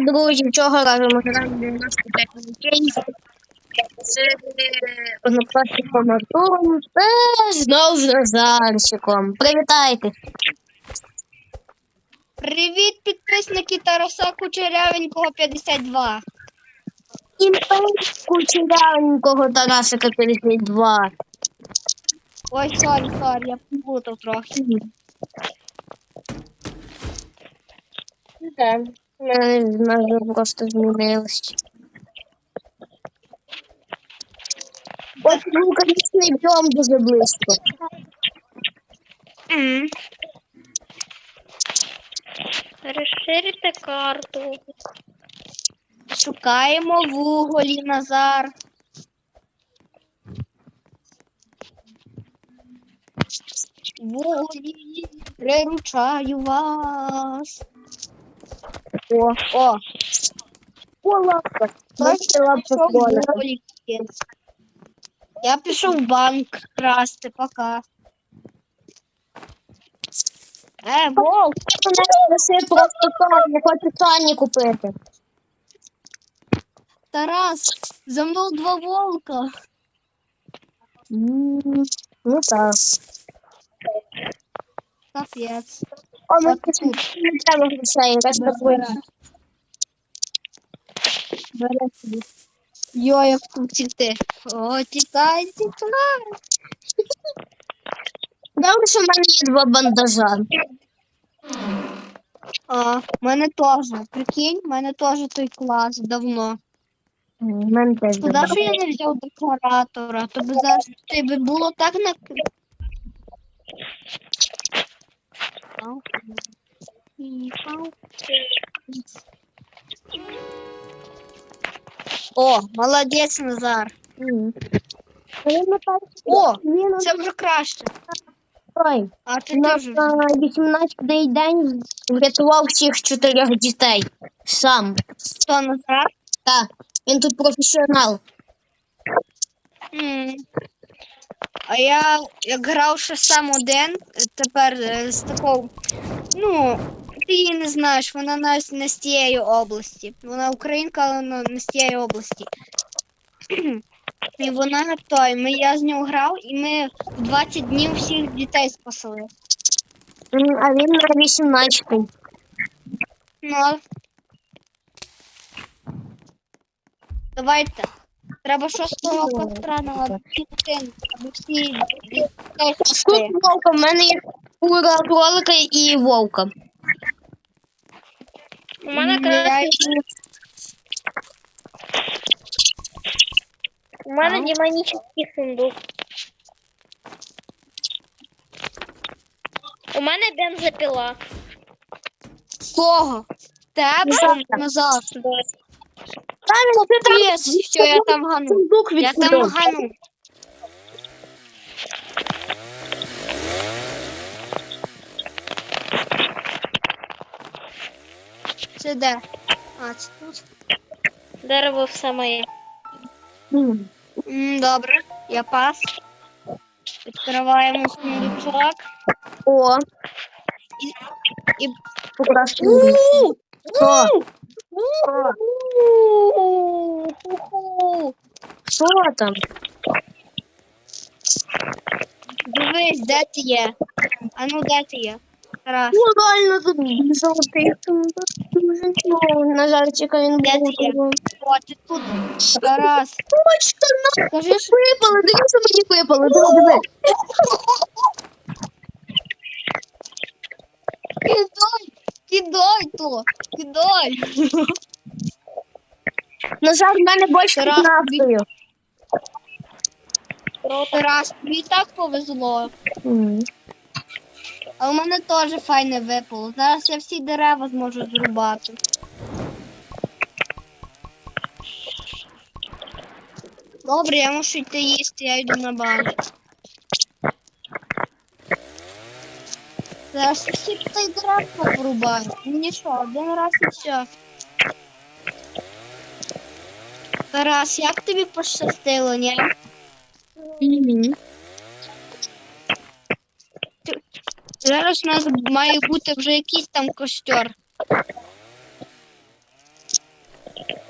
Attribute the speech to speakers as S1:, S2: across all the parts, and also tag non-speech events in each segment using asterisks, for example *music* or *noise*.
S1: друзі, чого разом граємо 95 дітей. З однокласником Артуром та знову з Назарчиком. Привітайте.
S2: Привіт, підписники Тараса Кучерявенького 52.
S1: І кучерявенького Тарасика 52.
S2: Ой, сорі, сорі, я плутав трохи.
S1: Так, в мене назва просто змінилась. Ось український дом дуже близько.
S2: М. Розширити карту. Шукаємо вуголі, Назар. Вуголі, приручаю вас.
S1: О,
S2: О,
S1: о, лапка. Бачите, лапка
S2: вуголі. Я пішов в банк красти, пока. Е, волк,
S1: все просто так, я хочу Сані купити.
S2: Тарас, за мною два волка.
S1: М, Ну так.
S2: Капець.
S1: О, ми не треба грошей,
S2: Бере.
S1: таблиця.
S2: Бере собі. Йо, як тут тікти. О, тікай, тікай.
S1: Добре, що в мене є два бандажа.
S2: А, в мене теж. Прикинь, в мене теж той клас давно.
S1: Мене теж
S2: Шкода, що я не взяв декларатора, то би зараз би було так на. О, молодець, Назар. О,
S1: Він
S2: це вже краще.
S1: Ой,
S2: А ти
S1: на
S2: теж.
S1: 18-й день врятував всіх чотирьох дітей. Сам.
S2: Хто Назар?
S1: Так, він тут професіонал.
S2: М. А я як грав ще сам один, тепер е, з такого, ну, ти її не знаєш, вона навіть не з тієї області. Вона українка, але вона не з тієї області. І вона той, ми я з нього грав, і ми в 20 днів всіх дітей спасли.
S1: А він на 18-й.
S2: Ну. Давайте. Треба шостого костра на аби всі дітей спасли.
S1: Тут вовка, в мене є кура, кролика і вовка.
S2: У мене
S1: красний
S2: У мене демонічний сундук. У мене бензопіла. Кого? Тебе
S1: Назад. Правильно, ти там
S2: що я там гану. Я там гану. Це де? А, це тут. Дерево все моє.
S1: М.
S2: М, Добре, я пас. Відкриваємо сундучок.
S1: О,
S2: І...
S1: покрасти.
S2: У!
S1: Що?
S2: У-ху!
S1: Що там?
S2: Дивись, де ти є? А ну де ти є? Тарас.
S1: Ну, реально тут золотий сундук. Ну, На жаль, він був.
S2: О, ти тут. Тарас.
S1: Точно, нам
S2: Скажи, що
S1: випали, дивіться, мені випали. Диви, диви.
S2: кидай, кидай то, кидай.
S1: На жаль, в мене бочка
S2: Тарас,
S1: з нафтою.
S2: Тарас, тобі і так повезло.
S1: М.
S2: А у мене теж файне випало. Зараз я всі дерева зможу зрубати. Добре, я мушу йти їсти, я йду на банк. Зараз всі цей дерев порубаю. Мені що, один раз і все. Тарас, як тобі пощастило, ні?
S1: Мгм.
S2: Зараз у нас має бути вже якийсь там костер.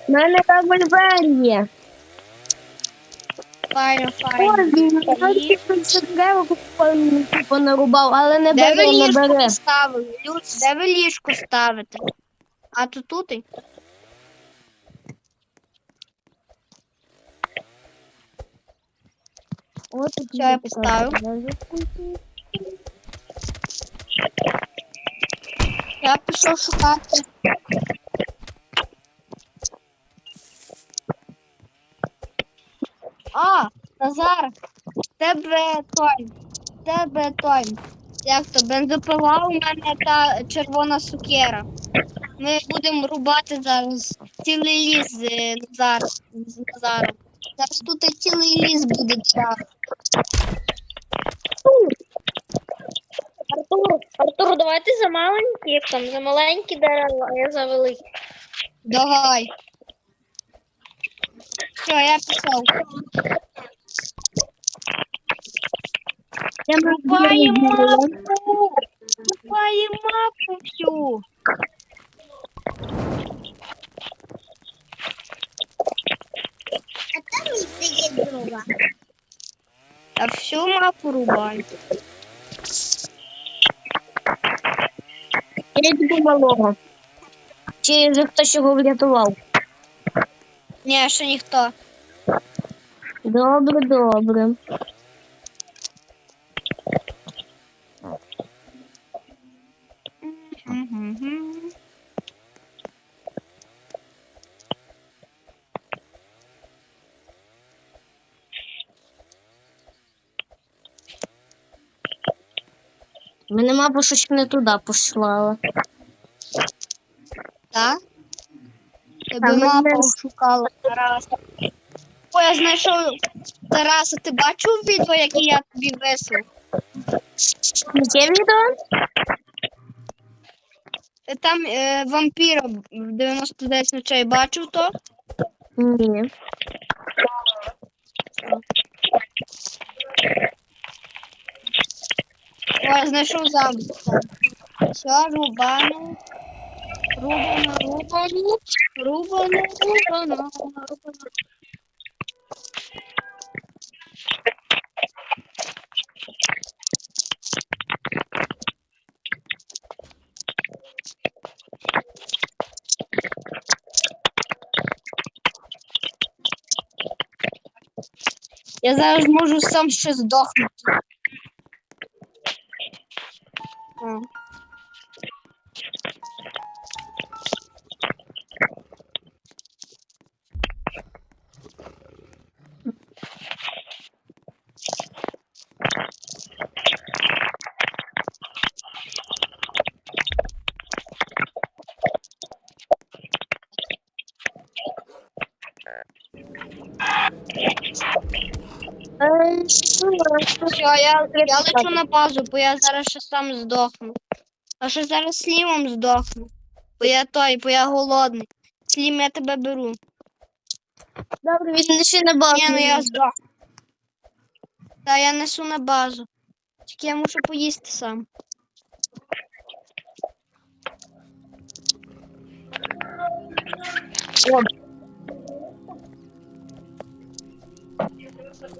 S1: У мене револьвер є.
S2: Файно, файно.
S1: Це дерево але не
S2: Де ви
S1: бере, не
S2: ліжко
S1: бере.
S2: поставили? Люд, де ви ліжко ставите? А то тут? і?
S1: От
S2: Що я поставив? Я пішов шукати. А, Назар, тебе той, тебе той. Як то бензопила у мене та червона сукера. Ми будемо рубати зараз цілий ліс е, Назар, Назаром. Зараз тут цілий ліс буде
S3: Артур, Артур, давайте за маленькі, як там, за маленькі дерева, а я за великі.
S2: Давай. Все, я пішов. Рубаємо мапу! Рубаємо мапу всю!
S3: А там стоїть дрова.
S2: А всю мапу рубай.
S1: Я йду малого. Чи вже хтось його врятував?
S2: Ні, ще ніхто.
S1: Добре, добре. Мапа щось не туди послала.
S2: Так? Тебе
S1: Та
S2: мапа шукала Тараса. О, я знайшов Тараса, ти бачив відео, яке я тобі вислав?
S1: Яке відео?
S2: Е, Там е, вампіра в 99 ночей бачив то?
S1: Ні.
S2: О, знайшов замок. Все, рубану. Рубану, рубану, рубану, рубану, рубану. Я зараз можу сам ще здохнути. Все, я, я лечу на базу, бо я зараз ще сам здохну. А ще зараз слімом здохну. Бо я той, бо я голодний. Слім, я тебе беру.
S1: Добре, віднеси на базу.
S2: Ні, ну я здохну. Та я несу на базу. Тільки я мушу поїсти сам.
S1: О,
S3: Романе!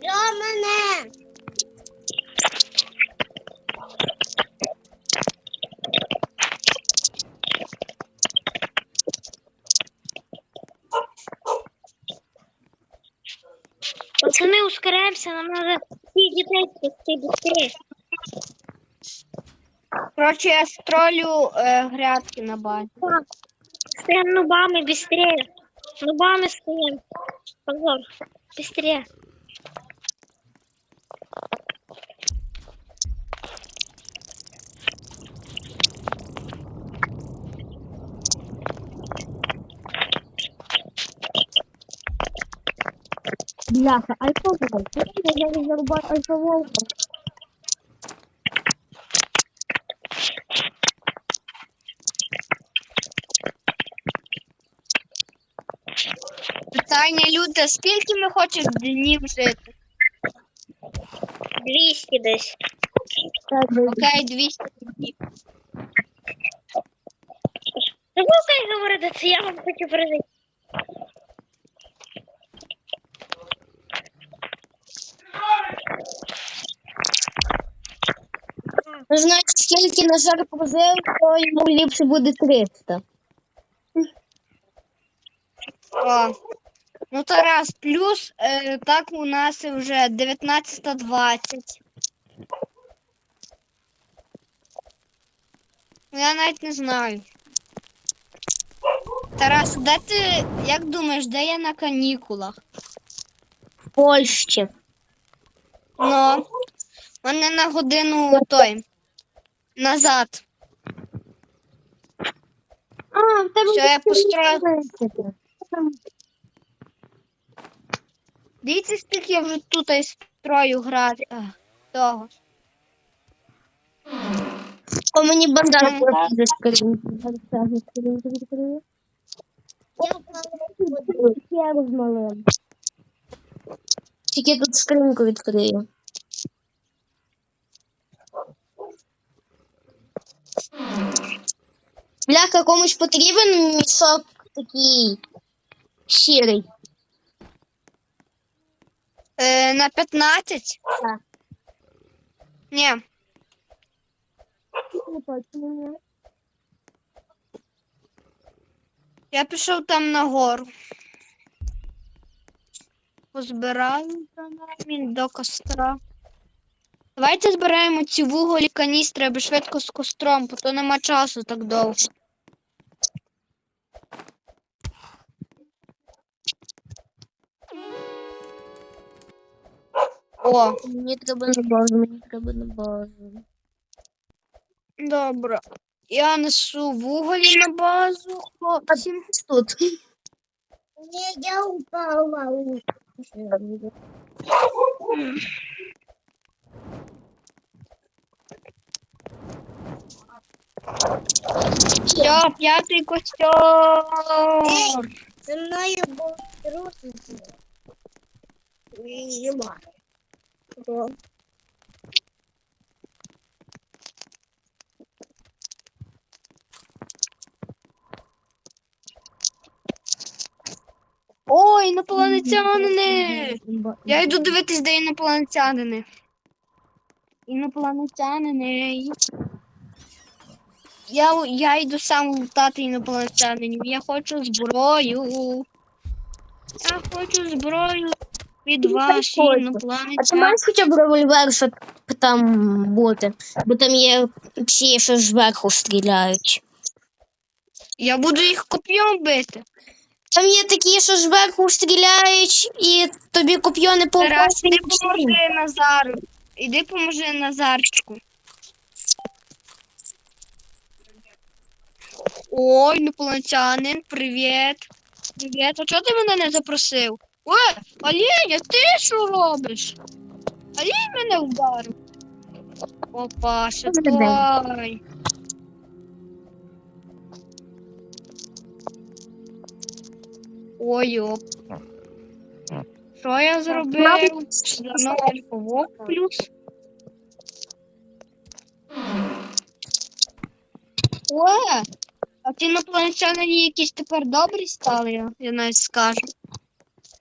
S3: Романе! Пацаны, ускоряемся, нам надо всіх дітей спасти быстрее.
S2: Коротше, я стролю е, грядки на базі.
S3: Стоим нубами быстрее. Нубами стоим. Позор. Быстрее.
S1: бляха, альфа-волк. Я зараз зарубаю альфа-волка.
S2: Люди, скільки ми хочемо днів жити?
S3: 200 десь.
S2: Окей, 200 днів.
S3: Слухай говорити, це я вам хочу передати.
S1: Ну, значить, скільки Назар прожив, то йому ліпше буде 300.
S2: О. Ну, Тарас, плюс е, так у нас вже 19.20. Ну, Я навіть не знаю. Тарас, де ти, як думаєш, де я на канікулах?
S1: В Польщі.
S2: Ну, мене на годину той. Назад.
S1: А, в тебе
S2: я построю? Дивіться, скільки я вже тут і строю грати. Того.
S1: О, мені бандар
S2: Ну,
S1: просто заскрінь. Я тут скриньку відкрию. Бляха, комусь потрібен мішок такий сірий.
S2: Е, на 15?
S1: Так.
S2: Ні.
S1: Не.
S2: Я пішов там нагору. Позбираю камінь до костра. Давайте збираємо ці вуголі каністри, аби швидко з костром, бо то нема часу так довго. О,
S1: Мені треба на базу, мені треба на базу.
S2: добре. Я несу вуголі на базу. Хлопці.
S1: Тут.
S3: Я упала.
S2: Все, п'ятий костер.
S3: Зі мною був труситься. Нема.
S2: Ой, інопланетянини! Я йду дивитись, де інопланетянини. Інопланетянини. Я, я йду сам лутати інопланетянинів. Я хочу зброю. Я хочу зброю вас,
S1: прикольно. А ти маєш хоча б револьвер, щоб там бути? Бо там є всі, що зверху стріляють.
S2: Я буду їх коп'єм бити.
S1: Там є такі, що зверху стріляють, і тобі коп'йо не
S2: Тарас, іди поможи Назару. Іди поможи Назарчику. Ой, інопланетянин, привіт. Привіт. А чого ти мене не запросив? Е, Оленя, ти що робиш? Олень мене вдарив. Опа, той. Ой, оп. Що я зробив? Альфовок плюс. О, а ті інопланетяни якісь тепер добрі стали, я, я навіть скажу.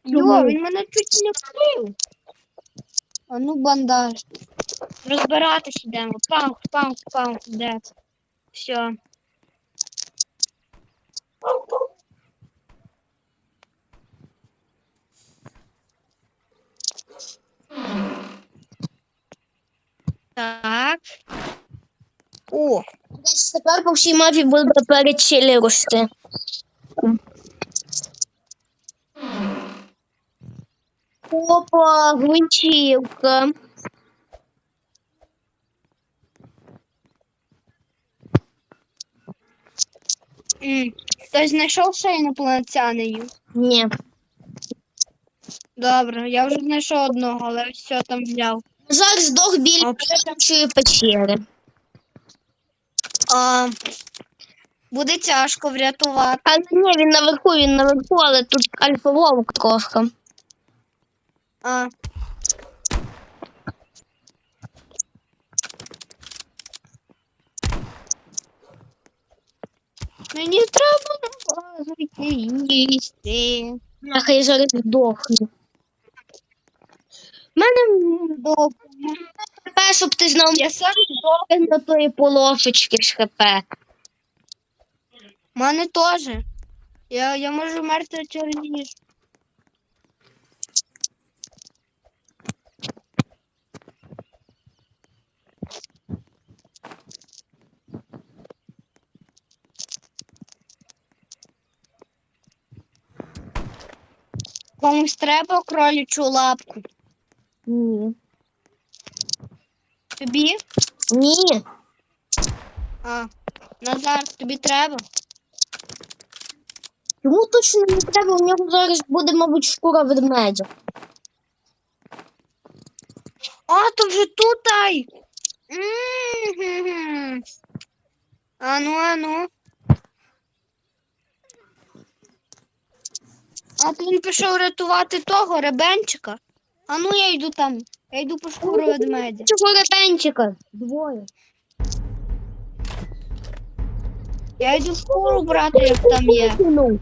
S2: Йо, він мене чуть не вбив. А ну бандаж. Розбиратись ідемо. Пам, пам, пам, де. Все. Так. О,
S1: Десь тепер по всій мапі буде перед чилі рости. Опа, гвинтівка.
S2: хтось знайшов ще інопланетянинів?
S1: Ні.
S2: Добре, я вже знайшов одного, але все там взяв.
S1: Зараз здох біля
S2: А,
S1: першої печери.
S2: А, буде тяжко врятувати.
S1: Але ні, він наверху, він наверху, але тут альфа-вовк трохи.
S2: А. Мені треба
S1: лазити їсти. Нахай зараз здохну. Мене
S2: добре.
S1: хп, щоб ти знав,
S2: я сам добре
S1: на тої полосочки з хп.
S2: У Мене теж. Я, я можу мерти через ніж. Комусь треба кролячу лапку.
S1: Ні.
S2: Тобі?
S1: Ні.
S2: А, Назар, тобі треба?
S1: Йому точно не треба, у нього зараз буде, мабуть, шкура ведмедя.
S2: А, то вже тут ай. Ану, ану. А він пішов рятувати того ребенчика. Ану, я йду там. Я йду по шкуру ведмедя.
S1: Цього репенчика. Двоє.
S2: Я йду шкуру брати, як там є.
S1: Кинув.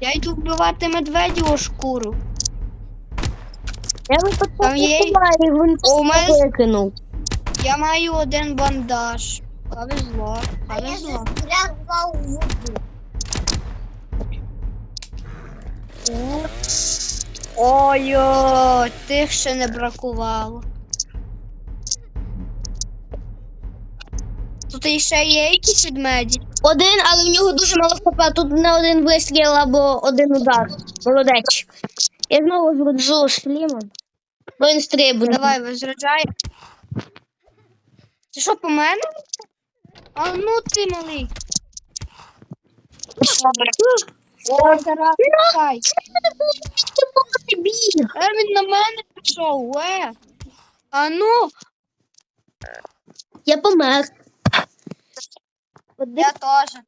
S2: Я йду вбивати медведю шкуру.
S1: Я
S2: Там є-
S1: він
S2: О, у мене-
S1: викинув.
S2: Я маю один бандаж. Повезло, повезло. Ой-ой, тих ще не бракувало. Тут іще є якісь ведмеді.
S1: Один, але в нього дуже мало хп. Тут не один вистріл або один удар. Молодець. Я знову зроджу слімом. Бо він стрибує.
S2: Давай, возроджай. Це що, по мене? А ну ти малий. О, чекай.
S1: Біг.
S2: Е, він на мене пішов, е. А ну,
S1: Я помер.
S2: я теж.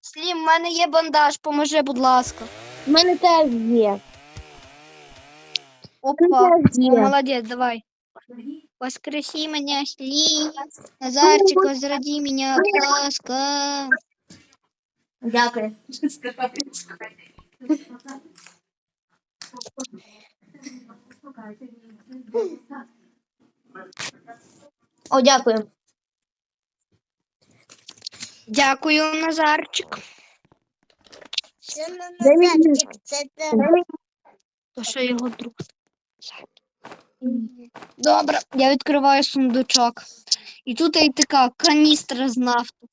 S2: Слім, в мене є бандаж, поможи, будь ласка.
S1: У мене теж є.
S2: Опа.
S1: У мене теж
S2: О,
S1: є.
S2: молодец, давай. Воскреси меня, Сли. Назарчик, возроди меня, ласка.
S1: Дякую. О, дякую.
S2: Дякую, Назарчик.
S1: Дай мені.
S2: То що його друг. Добре, я відкриваю сундучок. І тут і така каністра з нафту.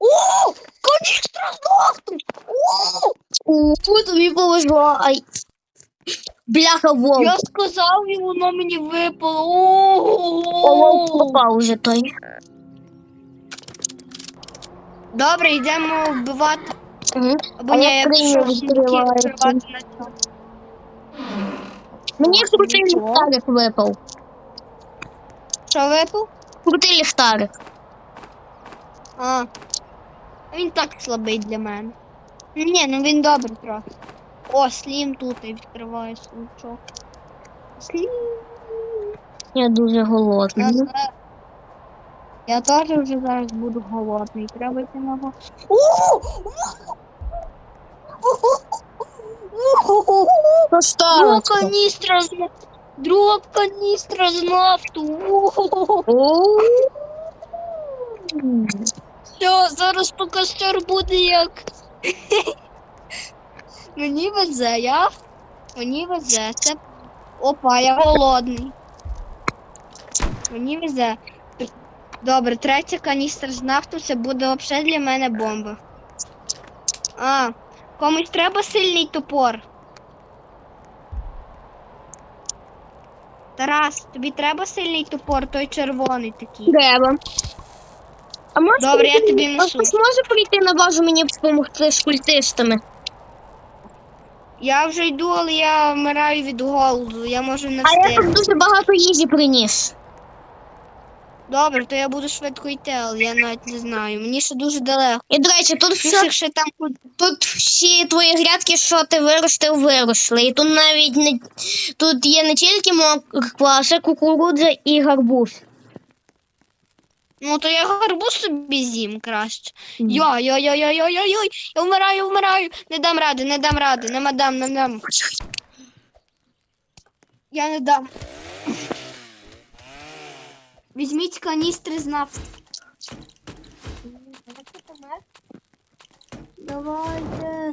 S2: О! Каністра з нафту! О!
S1: У, тобі повезло. Ай. Бляха вовк.
S2: Я сказав, і воно мені випало.
S1: О, вовк
S2: О!
S1: попав уже той.
S2: Добре, йдемо вбивати.
S1: Угу.
S2: Або
S1: А
S2: ні,
S1: я
S2: я
S1: скриню
S2: пішов сундуки
S1: відкриваю.
S2: відкривати на цьому.
S1: Мені крутий
S2: Нічого.
S1: ліхтарик випав.
S2: Що випав?
S1: Крутий ліхтарик.
S2: А. Він так слабий для мене. Ні, ну він добрий трохи. О, слім тут і відкриває сундучок. Слім.
S1: Я дуже голодний.
S2: Я, зараз- я теж вже зараз буду голодний. Треба йти на го- Друга каністра з Друга каністра з нафту. Все, зараз то костер буде як. *laughs* Мені везе, я. Мені везе. Це. Опа, я голодний. Мені везе. Добре, третя каністра з нафту це буде взагалі для мене бомба. А, комусь треба сильний топор. Тарас, тобі треба сильний топор, той червоний такий.
S1: Треба. А може
S2: Добре, я тобі несу.
S1: Хтось може прийти на базу мені допомогти з культистами?
S2: Я вже йду, але я вмираю від голоду. Я можу не
S1: А я тут дуже багато їжі приніс.
S2: Добре, то я буду швидко йти, але я навіть не знаю. Мені ще дуже далеко.
S1: І, до речі, тут все
S2: Піших ще там
S1: Тут всі твої грядки, що ти виростив, виросли. І тут навіть не тут є не тільки моква, а ще кукурудза і гарбуз.
S2: Ну, то я гарбуз собі з'їм краще. Йо, йо, йо, йо, йо, йо, йо, я вмираю, вмираю. Не дам ради, не дам ради, не мадам, не дам. Я не дам. Візьміть каністри з нафти. Давайте